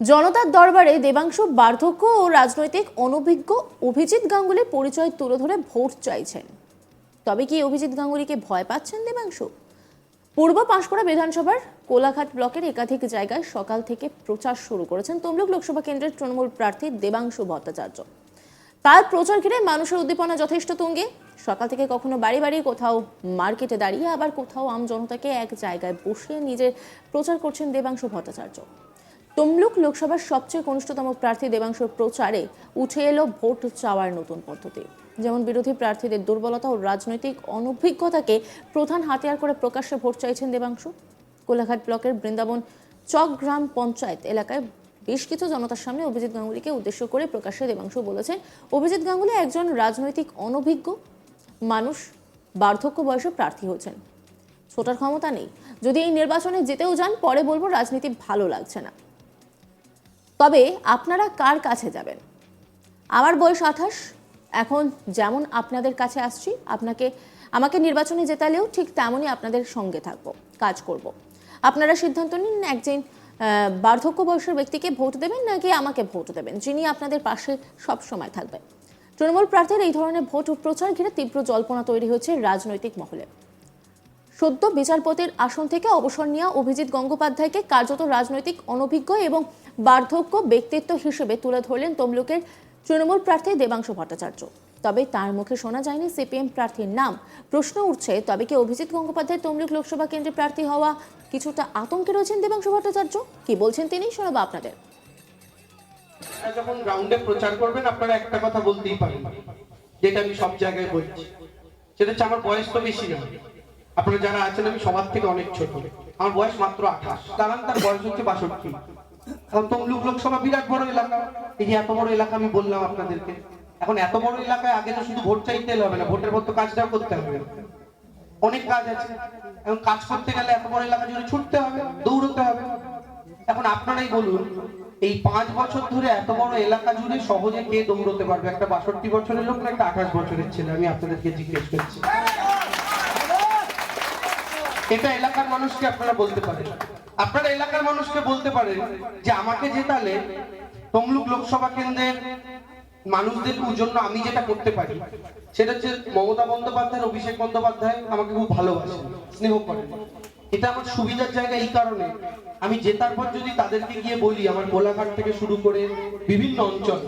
জনতার দরবারে দেবাংশু বার্ধক্য ও রাজনৈতিক অনভিজ্ঞ অভিজিৎ গাঙ্গুলির পরিচয় তুলে ধরে ভোট চাইছেন। তবে কি অভিজিৎ গাঙ্গুলিকে ভয় পাচ্ছেন দেবাংশু? পূর্ব পাঁশকুড়া বিধানসভার কোলাঘাট ব্লকের একাধিক জায়গায় সকাল থেকে প্রচার শুরু করেছেন তমলুক লোকসভা কেন্দ্রের তৃণমূল প্রার্থী দেবাংশু ভট্টাচার্য। তার প্রচার ঘিরে মানুষের উদ্দীপনা যথেষ্ট তুঙ্গে। সকাল থেকে কখনো বাড়ি বাড়ি, কোথাও মার্কেটে দাঁড়িয়ে, আবার কোথাও আম জনতাকে এক জায়গায় বসিয়ে নিজের প্রচার করছেন দেবাংশু ভট্টাচার্য। তমলুক লোকসভার সবচেয়ে কনিষ্ঠতম প্রার্থী দেবাংশুর প্রচারে উঠে এলো ভোট চাওয়ার নতুন পদ্ধতি। যেমন বিরোধী প্রার্থীদের দুর্বলতা ও রাজনৈতিক অনভিজ্ঞতাকে প্রধান হাতিয়ার করে প্রকাশ্যে ভোট চাইছেন দেবাংশু। কোলাঘাট ব্লকের বৃন্দাবন চক গ্রাম পঞ্চায়েত এলাকায় বেশ কিছু জনতার সামনে অভিজিৎ গাঙ্গুলিকে উদ্দেশ্য করে প্রকাশ্যে দেবাংশু বলেছেন, অভিজিৎ গাঙ্গুলি একজন রাজনৈতিক অনভিজ্ঞ মানুষ, বার্ধক্য বয়সে প্রার্থী হয়েছেন। ছোটার ক্ষমতা নেই। যদি এই নির্বাচনে যেতেও যান, পরে বলব রাজনীতি ভালো লাগছে না। তবে আপনারা কার কাছে যাবেন? আমার বয়স আঠাশ, এখন যেমন আপনাদের কাছে আসছি, আপনাকে, আমাকে নির্বাচনে জেতালেও ঠিক তেমনই আপনাদের সঙ্গে থাকব, কাজ করব। আপনারা সিদ্ধান্ত নিন, একজন বার্ধক্য বয়সের ব্যক্তিকে ভোট দেবেন নাকি আমাকে ভোট দেবেন, যিনি আপনাদের পাশে সব সময় থাকবেন। তৃণমূল প্রার্থীর এই ধরনের ভোট প্রচার ঘিরে তীব্র জল্পনা তৈরি হয়েছে রাজনৈতিক মহলে। সদ্য বিচারপতির আসন থেকে অবসর নেওয়া অভিজিৎ গঙ্গোপাধ্যায়কে কার্যত রাজনৈতিক অনভিজ্ঞ এবং বার্ধক্য ব্যক্তিত্ব হিসেবে তুলে ধরলেন তমলুকের তৃণমূল প্রার্থী দেবাংশু ভট্টাচার্য। তবে তার মুখে শোনা যায়নি সিপিএম প্রার্থীর নাম। প্রশ্ন উঠছে, তবে কি অভিজিৎ গঙ্গোপাধ্যায় তমলুক লোকসভা কেন্দ্রে প্রার্থী হওয়া কিছুটা আতঙ্কে রয়েছেন দেবাংশু ভট্টাচার্য? কি বলছেন তিনি? শোনাবো আপনাদের। যখন গ্রাউন্ডে প্রচার করবেন, আপনারা একটা কথা বলতেই পারেন যেটা আমি সব জায়গায় বলছি। সেটা হচ্ছে আমার বয়স তো বেশি না আপনারা যারা আছেন, আমি সবার থেকে অনেক ছোট। আমার বয়স মাত্র আঠাশ। কারণ তার বয়স হচ্ছে বাষট্টি। এখন তমলুক লোকসভা বিরাট বড় এলাকা। এই এত বড় এলাকা, আমি বললাম আপনাদেরকে। এখন এত বড় এলাকায় আগে তো শুধু ভোট চাইতে হবে না, ভোটের পর তো কাজটাও করতে হবে। অনেক কাজ আছে। এখন কাজ করতে গেলে এত বড় এলাকা জুড়ে ছুটতে হবে, দৌড়তে হবে। এখন আপনারাই বলুন, এই পাঁচ বছর ধরে এত বড় এলাকা জুড়ে সহজে কে দৌড়তে পারবে? একটা বাষট্টি বছরের লোক না, একটা আঠাশ বছরের ছেলে? আমি আপনাদেরকে জিজ্ঞেস করছি। এটা এলাকার মানুষকে আপনারা বলতে পারেন। আপনারা এলাকার মানুষকে বলতে পারেন যে আমাকে জেতালে তমলুক লোকসভা কেন্দ্রের মানুষদের জন্য আমি যেটা করতে পারি, সেটা হচ্ছে মমতা বন্দ্যোপাধ্যায় অভিষেক বন্দ্যোপাধ্যায় আমাকে খুব ভালোবাসেন, স্নেহ করেন। এটা আমার সুবিধার জায়গা এই কারণে। আমি জেতার পর যদি তাদেরকে গিয়ে বলি, আমার কোলাঘাট থেকে শুরু করে বিভিন্ন অঞ্চল,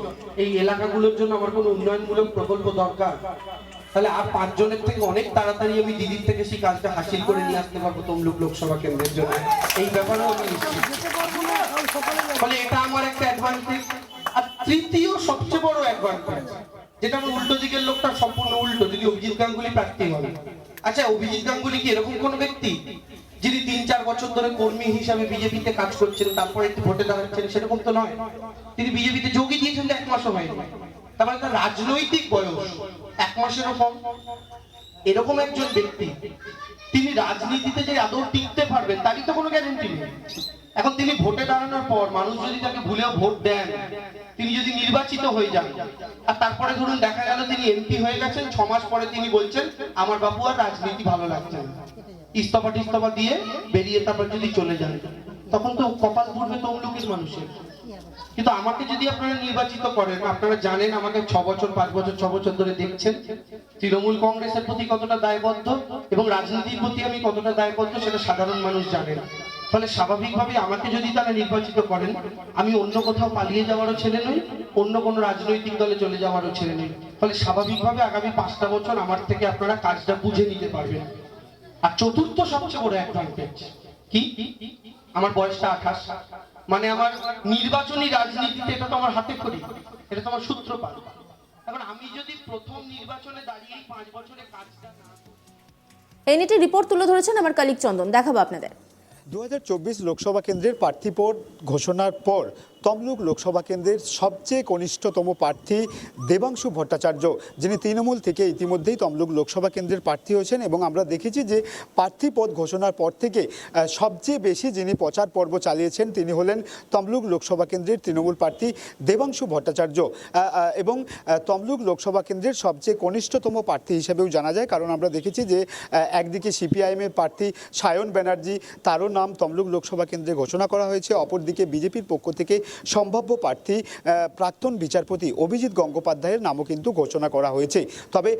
এই এলাকাগুলোর জন্য আমার কোনো উন্নয়নমূলক প্রকল্প দরকার তাহলে আর পাঁচজনের থেকে অনেক তাড়াতাড়ি আমি দিদির থেকে সেই কাজটা হাসিল করে নিয়ে আসতে পারব তমলুক লোকসভা কেন্দ্রের জন্য। এই ব্যাপারেও আমি নিশ্চিত। ফলে এটা আমার একটা অ্যাডভান্টেজ আর তৃতীয় সবচেয়ে বড় অ্যাডভান্টেজ যেটা আমার উল্টো দিকের লোকটা সম্পূর্ণ উল্টো, যদি অভিজিৎ গাঙ্গুলি প্রার্থী হবে আচ্ছা অভিজিৎ গাঙ্গুলি কি এরকম কোন ব্যক্তি, যিনি তিন চার বছর ধরে কর্মী হিসাবে বিজেপিতে কাজ করছেন, তারপরে একটু ভোটে দাঁড়াচ্ছেন, সেরকম তো নয়। তিনি বিজেপিতে যোগই দিয়েছেন এক মাসও হয়নি। তারপরে তার রাজনৈতিক বয়স, এক মাসেরও কম এরকম একজন ব্যক্তি, তিনি রাজনীতিতে যে আদৌ টিকতে পারবেন, তারই তো কোনো গ্যারেন্টি নেই। এখন তিনি ভোটে দাঁড়ানোর পর, মানুষ যদি তাকে ভুলেও ভোট দেন, তিনি যদি নির্বাচিত হয়ে যান, আর তারপরে ধরুন দেখা গেল তিনি এমপি হয়ে গেছেন, ছ মাস পরে তিনি বলছেন, আমার বাবু আর রাজনীতি ভালো লাগছে না। ইস্তফা টিস্তফা দিয়ে বেরিয়ে তারপর যদি চলে যান। তখন তো কপাল পড়বে তমলুকের মানুষের। কিন্তু আমাকে যদি আপনারা নির্বাচিত করেন, আপনারা জানেন আমাকে ছ বছর, পাঁচ বছর, ছ বছর ধরে দেখছেন। তৃণমূল কংগ্রেসের প্রতি কতটা দায়বদ্ধ এবং রাজনীতির প্রতি আমি কতটা দায়বদ্ধ সেটা সাধারণ মানুষ জানেন। ফলে স্বাভাবিকভাবে আমাকে যদি তারা নির্বাচিত করেন, আমি অন্য কোথাও পালিয়ে যাওয়ারও ছেলে নই, অন্য কোনো রাজনৈতিক দলে চলে যাওয়ারও ছেলে নই। ফলে স্বাভাবিকভাবে আগামী পাঁচটা বছর আমার থেকে আপনারা কাজটা বুঝে নিতে পারবেন। আর চতুর্থ সবচেয়ে বড় অ্যাডভান্টেজ কি? আমার বয়সটা আঠাশ। মানে আমার নির্বাচনী রাজনীতিতে এটা তো আমার হাতে করি এটা তো আমার সূত্রপাত। এখন আমি যদি প্রথম নির্বাচনে দাঁড়িয়ে পাঁচ বছরে কাজটা না এনএটি রিপোর্ট তুলে ধরেছেন আমার কালিক চন্দন। দেখাবো আপনাদের। দু হাজার চব্বিশ লোকসভা কেন্দ্রের প্রার্থীপদ ঘোষণার পর তমলুক লোকসভা কেন্দ্রের সবচেয়ে কনিষ্ঠতম প্রার্থী দেবাংশু ভট্টাচার্য, যিনি তৃণমূল থেকে ইতিমধ্যেই তমলুক লোকসভা কেন্দ্রের প্রার্থী হয়েছেন এবং আমরা দেখেছি যে প্রার্থী পদ ঘোষণার পর থেকে সবচেয়ে বেশি যিনি প্রচার পর্ব চালিয়েছেন তিনি হলেন তমলুক লোকসভা কেন্দ্রের তৃণমূল প্রার্থী দেবাংশু ভট্টাচার্য। এবং তমলুক লোকসভা কেন্দ্রের সবচেয়ে কনিষ্ঠতম প্রার্থী হিসেবেও জানা যায়, কারণ আমরা দেখেছি যে একদিকে সিপিআইএমের প্রার্থী সায়ন ব্যানার্জি, তারও নাম তমলুক লোকসভা কেন্দ্রে ঘোষণা করা হয়েছে, অপরদিকে বিজেপির পক্ষ থেকে সম্ভাব্য প্রার্থী প্রাক্তন বিচারপতি অভিজিৎ গঙ্গোপাধ্যায়ের নামও কিন্তু ঘোষণা করা হয়েছে। তবে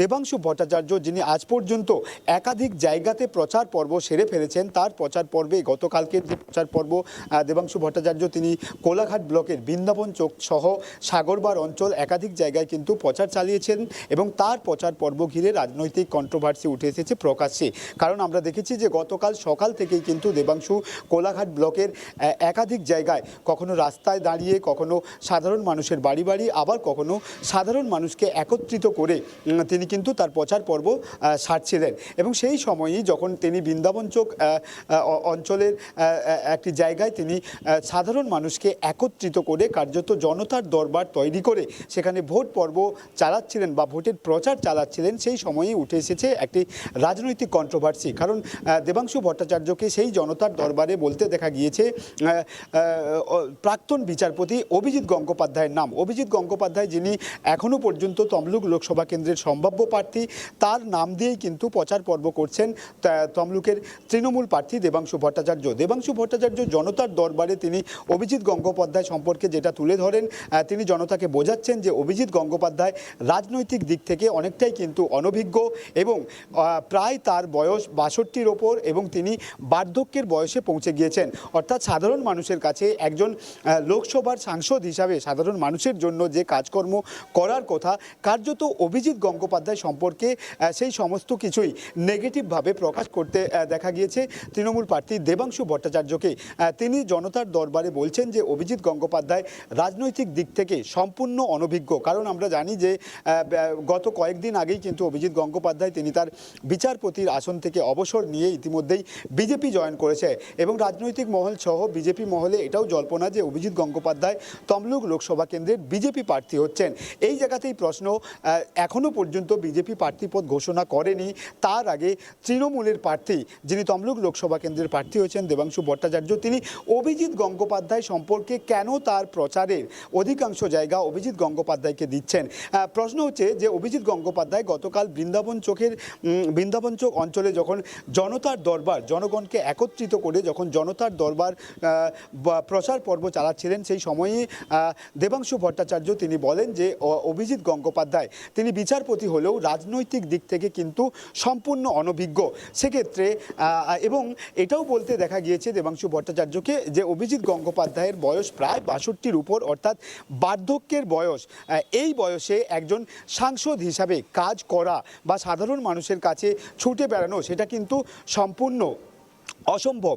দেবাংশু ভট্টাচার্য যিনি আজ পর্যন্ত একাধিক জায়গাতে প্রচার পর্ব সেরে ফেলেছেন, তার প্রচার পর্বে, গতকালকের যে প্রচার পর্ব দেবাংশু ভট্টাচার্য তিনি কোলাঘাট ব্লকের বৃন্দাবন চোক সহ সাগরবার অঞ্চল একাধিক জায়গায় কিন্তু প্রচার চালিয়েছেন এবং তার প্রচার পর্ব ঘিরে রাজনৈতিক কন্ট্রোভার্সি উঠে এসেছে প্রকাশ্যে। কারণ আমরা দেখেছি যে গতকাল সকাল থেকেই কিন্তু দেবাংশু কোলাঘাট ব্লকের একাধিক জায়গায় কখনো রাস্তায় দাঁড়িয়ে, কখনো সাধারণ মানুষের বাড়ি বাড়ি, আবার কখনো সাধারণ মানুষকে একত্রিত করে তিনি কিন্তু তার প্রচার পর্ব সারছিলেন। এবং সেই সময়ই যখন তিনি বৃন্দাবন অ- অঞ্চলের একটি জায়গায় তিনি সাধারণ মানুষকে একত্রিত করে কার্যত জনতার দরবার তৈরি করে সেখানে ভোট পর্ব চালাচ্ছিলেন বা ভোটের প্রচার চালাচ্ছিলেন, সেই সময়েই উঠে এসেছে একটি রাজনৈতিক কন্ট্রোভার্সি কারণ দেবাংশু ভট্টাচার্যকে সেই জনতার দরবারে বলতে দেখা গিয়েছে প্রাক্তন বিচারপতি অভিজিৎ গঙ্গোপাধ্যায়ের নাম। অভিজিৎ গঙ্গোপাধ্যায় যিনি এখনও পর্যন্ত তমলুক লোকসভা কেন্দ্রের সম্ভাব্য প্রার্থী, তার নাম দিয়েই কিন্তু প্রচার পর্ব করছেন তমলুকের তৃণমূল প্রার্থী দেবাংশু ভট্টাচার্য। দেবাংশু ভট্টাচার্য জনতার দরবারে তিনি অভিজিৎ গঙ্গোপাধ্যায় সম্পর্কে যেটা তুলে ধরেন তিনি জনতাকে বোঝাচ্ছেন যে অভিজিৎ গঙ্গোপাধ্যায় রাজনৈতিক দিক থেকে অনেকটাই কিন্তু অনভিজ্ঞ এবং প্রায় তার বয়স বাষট্টির ওপর এবং তিনি বার্ধক্যের বয়সে পৌঁছে গিয়েছেন। অর্থাৎ সাধারণ মানুষের কাছে একজন আহ, লোকসভার সাংসদ হিসাবে সাধারণ মানুষের জন্য যে কাজকর্ম করার কথা কার্যত অভিজিৎ গঙ্গোপাধ্যায় সম্পর্কে সেই সমস্ত কিছুই নেগেটিভভাবে প্রকাশ করতে দেখা গিয়েছে। তৃণমূল প্রার্থী দেবাংশু ভট্টাচার্যকে তিনি জনতার দরবারে বলছেন যে অভিজিৎ গঙ্গোপাধ্যায় রাজনৈতিক দিক থেকে সম্পূর্ণ অনভিজ্ঞ। কারণ আমরা জানি যে গত কয়েকদিন আগেই কিন্তু অভিজিৎ গঙ্গোপাধ্যায় তিনি তার বিচারপতির আসন থেকে অবসর নিয়ে ইতিমধ্যেই বিজেপি জয়েন করেছে এবং রাজনৈতিক মহল সহ বিজেপি মহলে এটাও জল্পনা যে অভিজিৎ গঙ্গোপাধ্যায় তমলুক লোকসভা কেন্দ্রের বিজেপি প্রার্থী হচ্ছেন। এই জায়গাতেই প্রশ্ন এখনও পর্যন্ত বিজেপি প্রার্থীপদ ঘোষণা করেনি। তার আগে তৃণমূলের প্রার্থী, যিনি তমলুক লোকসভা কেন্দ্রের প্রার্থী হয়েছেন, দেবাংশু ভট্টাচার্য, তিনি অভিজিৎ গঙ্গোপাধ্যায় সম্পর্কে কেন তার প্রচারের অধিকাংশ জায়গা অভিজিৎ গঙ্গোপাধ্যায়কে দিচ্ছেন? প্রশ্ন হচ্ছে যে অভিজিৎ গঙ্গোপাধ্যায় গতকাল বৃন্দাবন চোখের বৃন্দাবন চোখ অঞ্চলে যখন জনতার দরবার, জনগণকে একত্রিত করে যখন জনতার দরবার প্রচার পর্ব চালাচ্ছিলেন, সেই সময়েই দেবাংশু ভট্টাচার্য তিনি বলেন যে অভিজিৎ গঙ্গোপাধ্যায়, তিনি বিচারপতি হলেও রাজনৈতিক দিক থেকে কিন্তু সম্পূর্ণ অনভিজ্ঞ। সেক্ষেত্রে এবং এটাও বলতে দেখা গিয়েছে দেবাংশু ভট্টাচার্যকে যে, অভিজিৎ গঙ্গোপাধ্যায়ের বয়স প্রায় বাষট্টির উপর, অর্থাৎ বার্ধক্যের বয়স এই বয়সে একজন সাংসদ হিসাবে কাজ করা বা সাধারণ মানুষের কাছে ছুটে বেড়ানো, সেটা কিন্তু সম্পূর্ণ অসম্ভব।